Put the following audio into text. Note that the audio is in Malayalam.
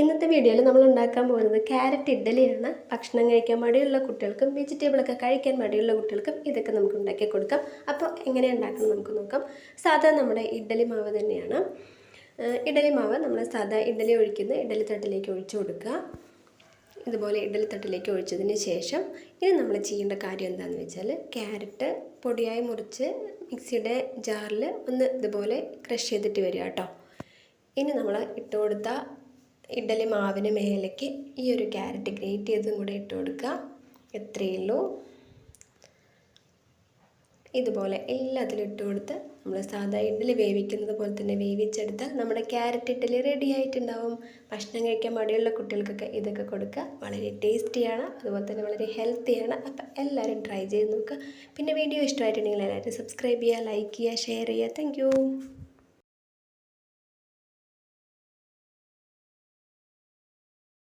ഇന്നത്തെ വീഡിയോയിൽ നമ്മൾ ഉണ്ടാക്കാൻ പോകുന്നത് ക്യാരറ്റ് ഇഡ്ഡലിയാണ്. ഭക്ഷണം കഴിക്കാൻ മടിയുള്ള കുട്ടികൾക്കും വെജിറ്റബിളൊക്കെ കഴിക്കാൻ മടിയുള്ള കുട്ടികൾക്കും ഇതൊക്കെ നമുക്ക് ഉണ്ടാക്കി കൊടുക്കാം. അപ്പോൾ എങ്ങനെ ഉണ്ടാക്കുന്നത് നമുക്ക് നോക്കാം. സാധാ നമ്മുടെ ഇഡ്ഡലി മാവ് തന്നെയാണ്. ഇഡലി മാവ് നമ്മൾ സാധാ ഇഡലി ഒഴിക്കുന്ന ഇഡലി തട്ടിലേക്ക് ഒഴിച്ചു കൊടുക്കുക. ഇതുപോലെ ഇഡലി തട്ടിലേക്ക് ഒഴിച്ചതിന് ശേഷം ഇനി നമ്മൾ ചെയ്യേണ്ട കാര്യം എന്താണെന്ന് വെച്ചാൽ ക്യാരറ്റ് പൊടിയായി മുറിച്ച് മിക്സിയുടെ ജാറിൽ ഒന്ന് ഇതുപോലെ ക്രഷ് ചെയ്തിട്ട് വരിക കേട്ടോ. ഇനി നമ്മൾ ഇട്ട് കൊടുത്ത ഇഡ്ഡലി മാവിന് മേലേക്ക് ഈ ഒരു ക്യാരറ്റ് ഗ്രേറ്റ് ചെയ്തും കൂടെ ഇട്ട് കൊടുക്കുക. എത്രയേ ഉള്ളൂ. ഇതുപോലെ എല്ലാത്തിലും ഇട്ട് കൊടുത്ത് നമ്മൾ സാധാ ഇഡ്ഡലി വേവിക്കുന്നത് പോലെ തന്നെ വേവിച്ചെടുത്താൽ നമ്മുടെ ക്യാരറ്റ് ഇഡ്ഡലി റെഡി ആയിട്ടുണ്ടാവും. ഭക്ഷണം കഴിക്കാൻ മടിയുള്ള കുട്ടികൾക്കൊക്കെ ഇതൊക്കെ കൊടുക്കുക. വളരെ ടേസ്റ്റിയാണ്. അതുപോലെ തന്നെ വളരെ ഹെൽത്തിയാണ്. അപ്പം എല്ലാവരും ട്രൈ ചെയ്ത് നോക്കുക. പിന്നെ വീഡിയോ ഇഷ്ടമായിട്ടുണ്ടെങ്കിൽ എല്ലാവരും സബ്സ്ക്രൈബ് ചെയ്യുക ലൈക്ക് ചെയ്യുക ഷെയർ ചെയ്യുക. താങ്ക്